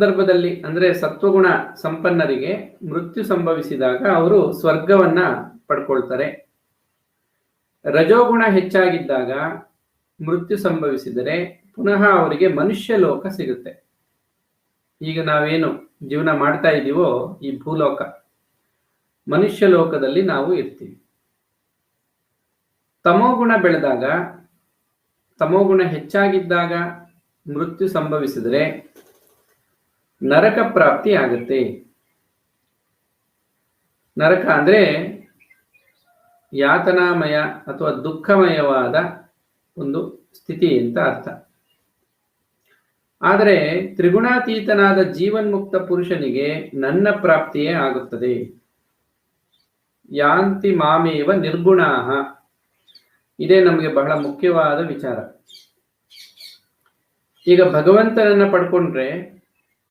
ಸಂದರ್ಭದಲ್ಲಿ, ಅಂದ್ರೆ ಸತ್ವಗುಣ ಸಂಪನ್ನರಿಗೆ ಮೃತ್ಯು ಸಂಭವಿಸಿದಾಗ ಅವರು ಸ್ವರ್ಗವನ್ನ ಪಡ್ಕೊಳ್ತಾರೆ. ರಜೋಗುಣ ಹೆಚ್ಚಾಗಿದ್ದಾಗ ಮೃತ್ಯು ಸಂಭವಿಸಿದರೆ ಪುನಃ ಅವರಿಗೆ ಮನುಷ್ಯ ಲೋಕ ಸಿಗುತ್ತೆ. ಈಗ ನಾವೇನು ಜೀವನ ಮಾಡ್ತಾ ಇದ್ದೀವೋ ಈ ಭೂಲೋಕ. ಮನುಷ್ಯ ಲೋಕದಲ್ಲಿ ನಾವು ಇರ್ತೀವಿ. ತಮೋಗುಣ ಬೆಳೆದಾಗ, ತಮೋಗುಣ ಹೆಚ್ಚಾಗಿದ್ದಾಗ ಮೃತ್ಯು ಸಂಭವಿಸಿದರೆ ನರಕ ಪ್ರಾಪ್ತಿ ಆಗುತ್ತೆ. ನರಕ ಅಂದ್ರೆ ಯಾತನಾಮಯ ಅಥವಾ ದುಃಖಮಯವಾದ ಒಂದು ಸ್ಥಿತಿ ಅಂತ ಅರ್ಥ. ಆದರೆ ತ್ರಿಗುಣಾತೀತನಾದ ಜೀವನ್ಮುಕ್ತ ಪುರುಷನಿಗೆ ನನ್ನ ಪ್ರಾಪ್ತಿಯೇ ಆಗುತ್ತದೆ. ಯಾಂತಿ ಮಾಮೇವ ನಿರ್ಗುಣಾಹ. ಇದೇ ನಮಗೆ ಬಹಳ ಮುಖ್ಯವಾದ ವಿಚಾರ. ಈಗ ಭಗವಂತನನ್ನ ಪಡ್ಕೊಂಡ್ರೆ